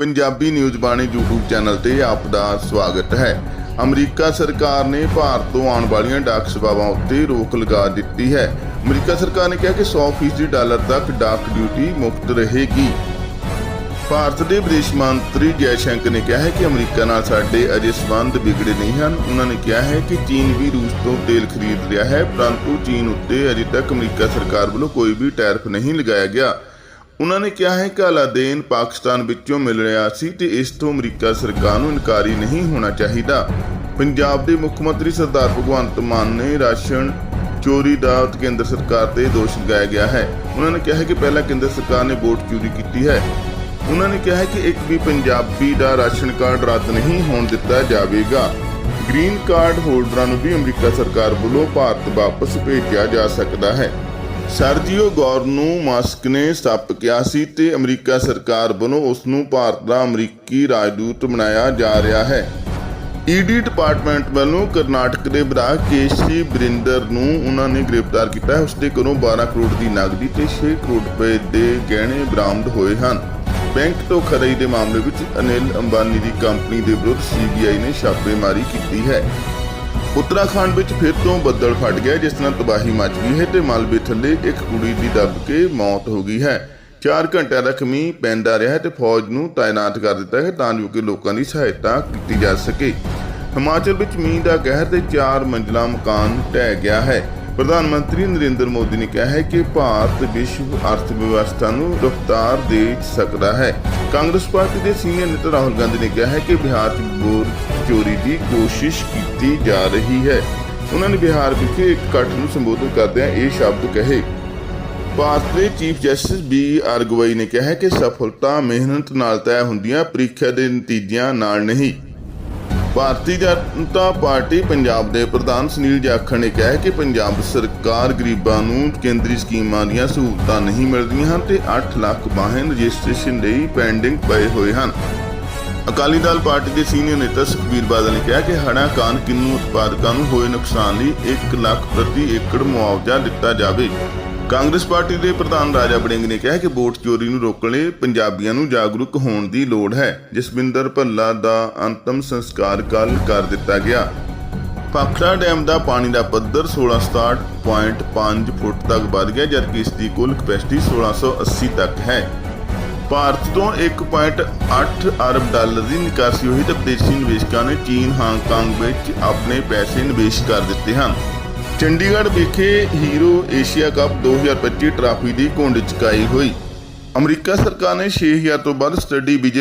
Punjabi news Bani YouTube channel ਤੇ ਆਪ ਦਾ ਸਵਾਗਤ ਹੈ। ਅਮਰੀਕਾ ਸਰਕਾਰ ਨੇ ਭਾਰਤ ਤੋਂ ਆਉਣ ਵਾਲੀਆਂ ਡਾਕ ਸੇਵਾਵਾਂ ਉੱਤੇ ਰੋਕ ਲਗਾ ਦਿੱਤੀ ਹੈ। ਅਮਰੀਕਾ ਸਰਕਾਰ ਨੇ ਕਿਹਾ ਕਿ 100% ਡਾਲਰ ਤੱਕ ਡਾਕ ਡਿਊਟੀ ਮੁਫਤ ਰਹੇਗੀ। ਭਾਰਤ ਦੇ ਵਿਦੇਸ਼ ਮੰਤਰੀ ਜੈ ਸ਼ੰਕਰ ਨੇ ਕਿਹਾ ਹੈ ਕਿ ਅਮਰੀਕਾ ਨਾਲ ਸਾਡੇ ਅਜੇ ਸਬੰਧ ਵਿਗੜੇ ਨਹੀਂ ਹਨ। ਉਹਨਾਂ ਨੇ ਕਿਹਾ ਹੈ ਕਿ ਚੀਨ ਵੀ ਰੂਸ ਤੋਂ ਤੇਲ ਖਰੀਦ ਰਿਹਾ ਹੈ, ਪਰੰਤੂ ਚੀਨ ਉੱਤੇ ਅਜੇ ਤੱਕ ਅਮਰੀਕਾ ਸਰਕਾਰ ਵੱਲੋਂ ਕੋਈ ਵੀ ਟੈਰਿਫ ਨਹੀਂ ਲਗਾਇਆ ਗਿਆ। ਉਹਨਾਂ ਨੇ ਕਿਹਾ ਹੈ ਕਿ ਅਲਾਦੇਨ ਪਾਕਿਸਤਾਨ ਵਿੱਚੋਂ ਮਿਲ ਰਿਹਾ ਸੀ ਤੇ ਇਸ ਤੋਂ ਅਮਰੀਕਾ ਸਰਕਾਰ ਨੂੰ ਇਨਕਾਰੀ ਨਹੀਂ ਹੋਣਾ ਚਾਹੀਦਾ। ਪੰਜਾਬ ਦੇ ਮੁੱਖ ਮੰਤਰੀ ਸਰਦਾਰ ਭਗਵੰਤ ਮਾਨ ਨੇ ਰਾਸ਼ਨ ਚੋਰੀ ਦਾ ਕੇਂਦਰ ਸਰਕਾਰ ਤੇ ਦੋਸ਼ ਲਗਾਇਆ ਗਿਆ ਹੈ। ਉਹਨਾਂ ਨੇ ਕਿਹਾ ਹੈ ਕਿ ਪਹਿਲਾਂ ਕੇਂਦਰ ਸਰਕਾਰ ਨੇ ਵੋਟ ਚੋਰੀ ਕੀਤੀ ਹੈ। ਉਹਨਾਂ ਨੇ ਕਿਹਾ ਹੈ ਕਿ ਇੱਕ ਵੀ ਪੰਜਾਬੀ ਦਾ ਰਾਸ਼ਨ ਕਾਰਡ ਰੱਦ ਨਹੀਂ ਹੋਣ ਦਿੱਤਾ ਜਾਵੇਗਾ। ਗ੍ਰੀਨ ਕਾਰਡ ਹੋਲਡਰਾਂ ਨੂੰ ਵੀ ਅਮਰੀਕਾ ਸਰਕਾਰ ਵੱਲੋਂ ਭਾਰਤ ਵਾਪਸ ਭੇਜਿਆ ਜਾ ਸਕਦਾ ਹੈ। ਸਰਜੀਓ ਗੌਰ ਨੂੰ ਮਾਸਕ ਨੇ ਸੱਪ ਕਿਹਾ ਸੀ ਤੇ ਅਮਰੀਕਾ ਸਰਕਾਰ ਵੱਲੋਂ ਉਸ ਨੂੰ ਭਾਰਤ ਦਾ ਅਮਰੀਕੀ ਰਾਜਦੂਤ ਬਣਾਇਆ ਜਾ ਰਿਹਾ ਹੈ। ਈਡੀ ਡਿਪਾਰਟਮੈਂਟ ਵੱਲੋਂ ਕਰਨਾਟਕ ਦੇ ਵਿਧਾਇਕ ਕੇਸ਼ੀ ਬਰਿੰਦਰ ਨੂੰ ਉਹਨਾਂ ਨੇ ਗ੍ਰਿਫਤਾਰ ਕੀਤਾ ਹੈ। ਉਸ ਦੇ ਕੋਲੋਂ 12 ਕਰੋੜ ਦੀ ਨਗਦੀ ਤੇ 6 ਕਰੋੜ ਰੁਪਏ ਦੇ ਗਹਿਣੇ ਬਰਾਮਦ ਹੋਏ ਹਨ। ਬੈਂਕ ਤੋਂ ਧੋਖਾਧੜੀ ਦੇ ਮਾਮਲੇ ਵਿੱਚ ਅਨਿਲ ਅੰਬਾਨੀ ਦੀ ਕੰਪਨੀ ਦੇ ਵਿਰੁੱਧ ਸੀਬੀਆਈ ਨੇ ਛਾਪੇਮਾਰੀ ਕੀਤੀ ਹੈ। ਉੱਤਰਾਖੰਡ ਵਿੱਚ ਫਿਰ ਤੋਂ ਬੱਦਲ ਫਟ ਗਿਆ, ਜਿਸ ਨਾਲ ਤਬਾਹੀ ਮਚ ਗਈ ਹੈ ਤੇ ਮਲਬੇ ਥੱਲੇ ਇੱਕ ਕੁੜੀ ਦੀ ਦੱਬ ਕੇ ਮੌਤ ਹੋ ਗਈ ਹੈ। 4 ਘੰਟਿਆਂ ਤੱਕ ਮੀਂਹ ਪੈਂਦਾ ਰਿਹਾ ਹੈ ਤੇ ਫੌਜ ਨੂੰ ਤਾਇਨਾਤ ਕਰ ਦਿੱਤਾ ਹੈ ਤਾਂ ਜੋ ਕਿ ਲੋਕਾਂ ਦੀ ਸਹਾਇਤਾ ਕੀਤੀ ਜਾ ਸਕੇ। ਹਿਮਾਚਲ ਵਿੱਚ ਮੀਂਹ ਦਾ ਕਹਿਰ ਤੇ 4 ਮੰਜ਼ਲਾ ਮਕਾਨ ਢਹਿ ਗਿਆ ਹੈ। ਪ੍ਰਧਾਨ ਮੰਤਰੀ ਨਰਿੰਦਰ ਮੋਦੀ ਨੇ ਕਿਹਾ ਹੈ ਕਿ ਭਾਰਤ ਵਿਸ਼ਵ ਅਰਥ ਵਿਵਸਥਾ ਨੂੰ ਰਫ਼ਤਾਰ ਦੇ ਸਕਦਾ ਹੈ। ਕਾਂਗਰਸ ਪਾਰਟੀ ਦੇ ਸੀਨੀਅਰ ਨੇਤਾ ਰਾਹੁਲ ਗਾਂਧੀ ਨੇ ਕਿਹਾ ਹੈ ਕਿ ਬਿਹਾਰ 'ਚ ਬੋਰ ਚੋਰੀ ਦੀ ਕੋਸ਼ਿਸ਼ ਕੀਤੀ ਜਾ ਰਹੀ ਹੈ। ਉਹਨਾਂ ਨੇ ਬਿਹਾਰ ਵਿਖੇ ਇੱਕ ਇਕੱਠ ਨੂੰ ਸੰਬੋਧਨ ਕਰਦਿਆਂ ਇਹ ਸ਼ਬਦ ਕਹੇ। ਭਾਰਤ ਦੇ chief justice B R Gavai ਨੇ ਕਿਹਾ ਹੈ ਕਿ ਸਫਲਤਾ, ਮਿਹਨਤ ਨਾਲ ਤੈਅ ਹੁੰਦੀਆਂ ਪ੍ਰੀਖਿਆ ਦੇ ਨਤੀਜਿਆਂ ਨਾਲ ਨਹੀਂ। ਭਾਰਤੀ ਜਨਤਾ ਪਾਰਟੀ ਪੰਜਾਬ ਦੇ ਪ੍ਰਧਾਨ ਸੁਨੀਲ ਜਾਖੜ ਨੇ ਕਿਹਾ ਕਿ ਪੰਜਾਬ ਸਰਕਾਰ ਗਰੀਬਾਂ ਨੂੰ ਕੇਂਦਰੀ ਸਕੀਮਾਂ ਦੀਆਂ ਸਹੂਲਤਾਂ ਨਹੀਂ ਮਿਲਦੀਆਂ ਹਨ ਤੇ 8 ਲੱਖ ਵਾਹਨ ਰਜਿਸਟ੍ਰੇਸ਼ਨ ਲਈ ਪੈਂਡਿੰਗ ਪਏ ਹੋਏ ਹਨ। ਅਕਾਲੀ ਦਲ ਪਾਰਟੀ ਦੇ ਸੀਨੀਅਰ ਨੇਤਾ ਸੁਖਬੀਰ ਬਾਦਲ ਨੇ ਕਿਹਾ ਕਿ ਹੜ੍ਹਾਂ ਕਾਰਨ ਕਿੰਨੂ ਉਤਪਾਦਕਾਂ ਨੂੰ ਹੋਏ ਨੁਕਸਾਨ ਲਈ 1 ਲੱਖ ਪ੍ਰਤੀ ਏਕੜ ਮੁਆਵਜ਼ਾ ਦਿੱਤਾ ਜਾਵੇ। ਕਾਂਗਰਸ ਪਾਰਟੀ ਦੇ ਪ੍ਰਧਾਨ ਰਾਜਾ ਬੜਿੰਗ ਨੇ ਕਿਹਾ ਕਿ ਵੋਟ ਚੋਰੀ ਨੂੰ ਰੋਕਣ ਲਈ ਪੰਜਾਬੀਆਂ ਨੂੰ ਜਾਗਰੂਕ ਹੋਣ ਦੀ ਲੋੜ ਹੈ। ਜਸਵਿੰਦਰ ਭੱਲਾ ਦਾ ਅੰਤਮ ਸੰਸਕਾਰ ਕੱਲ ਕਰ ਦਿੱਤਾ ਗਿਆ। ਪਾਖੜਾ ਡੈਮ ਦਾ ਪਾਣੀ ਦਾ ਪੱਧਰ 1667.5 ਫੁੱਟ ਤੱਕ ਵੱਧ ਗਿਆ, ਜਦਕਿ ਇਸ ਦੀ ਕੁੱਲ ਕਪੈਸਿਟੀ 1680 ਤੱਕ ਹੈ। ਭਾਰਤ ਤੋਂ 1.8 ਅਰਬ ਡਾਲਰ ਦੀ ਨਿਕਾਸੀ ਹੋਈ, ਤੇ ਵਿਦੇਸ਼ੀ ਨਿਵੇਸ਼ਕਾਂ ਨੇ ਚੀਨ, ਹਾਂਗਕਾਂਗ ਵਿੱਚ ਆਪਣੇ ਪੈਸੇ ਨਿਵੇਸ਼ ਕਰ ਦਿੱਤੇ ਹਨ। ਚੰਡੀਗੜ੍ਹ ਵਿਖੇ ਹੀਰੋ ਏਸ਼ੀਆ ਕੱਪ 2025 ਟਰਾਫੀ ਦੀ ਘੁੰਡ ਚੁਕਾਈ ਹੋਈ। ਅਮਰੀਕਾ ਸਰਕਾਰ ਨੇ 6000 ਤੋਂ ਵੱਧ ਸਟੱਡੀ ਵੀਜ਼ੇ